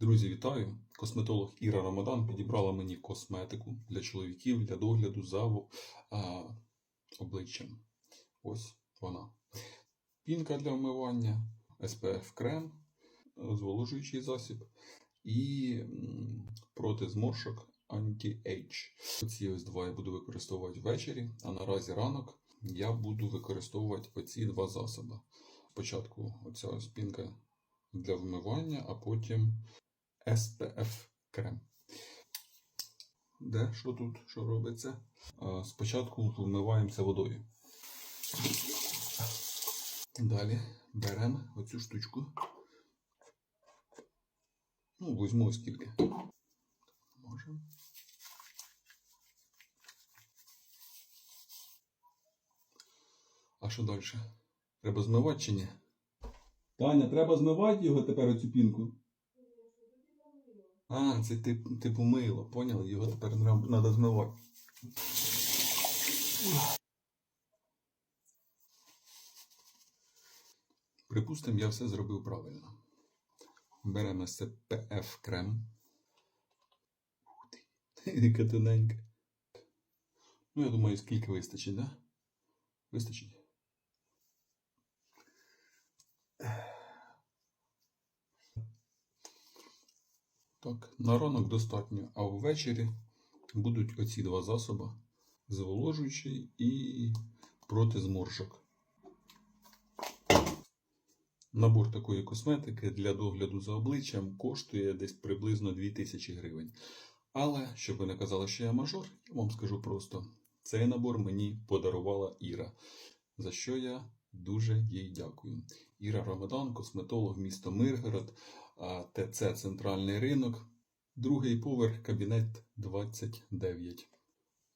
Друзі, вітаю! Косметолог Іра Рамадан підібрала мені косметику для чоловіків для догляду за обличчям. Ось вона. Пінка для вмивання, SPF крем, зволожуючий засіб і проти зморшок Anti-Age. Оці ось два я буду використовувати ввечері, а наразі ранок я буду використовувати оці два засоби. Спочатку оця ось пінка для вмивання, а потім SPF крем. Де що тут? Що робиться? Спочатку вмиваємося водою. Далі беремо оцю штучку. Ну, візьму скільки. Можемо. А що далі? Треба змивати чи ні? Таня, треба змивати його тепер оцю пінку. А, це тип, типу мило, поняли? Його тепер треба змивати. Припустимо, я все зробив правильно. Беремо SPF крем. Ух ти, яка тоненька. Ну, я думаю, скільки вистачить, да? Вистачить? Так, на ранок достатньо, а ввечері будуть оці два засоби: зволожуючий і проти зморшок. Набор такої косметики для догляду за обличчям коштує десь приблизно 2000 гривень. Але, щоб ви не казали, що я мажор, я вам скажу просто: цей набор мені подарувала Іра, за що я дуже їй дякую. Іра Рамадан, косметолог місто Миргород, ТЦ Центральний ринок, другий поверх, кабінет 29.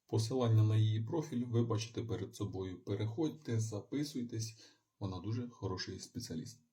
Посилання на її профіль ви бачите перед собою. Переходьте, записуйтесь, вона дуже хороший спеціаліст.